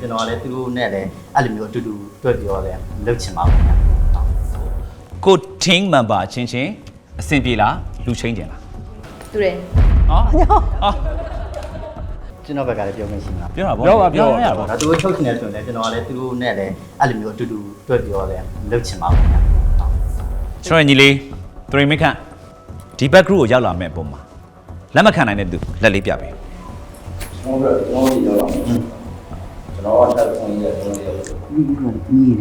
ကျွန်တော်ကလည်းသူတို့နဲ့လည်းအဲ့လိုမျိုးအတူတူတွေ့ပြောတယ်လုပ်ချင်ပါဘူးခင်ဗျကို team member ချင်းချင်းအဆင်ပြေလားလူချင်းကျင်လားတူတယ်ဟောဟောကျွန်တော်ဘက်ကလည်းပြောမရှိမှာပြောတာဗောပြောပါပြောပါရပါဒါသူတို့ချုပ်ချင်တယ်ဆိုရင်လည်းကျွန်တော်ကလည်းသူတို့နဲ့လည်းအဲ့လိုမျိုးအတူတူတွေ့ပြောတယ်လုပ်ချင်ပါဘူးခင်ဗျကျွန်တော်ညီလေးသရင်မခန့်ဒီ back group ကိုရောက်လာမဲ့ပုံမှာလက်မခံနိုင်တဲ့သူလက်လေးပြပေးကျွန်တော်တို့ကျွန်တော်ဒီတော့ကျွန် တော်ကတက်ဆုံးရတဲ့ဆုံးရပြီး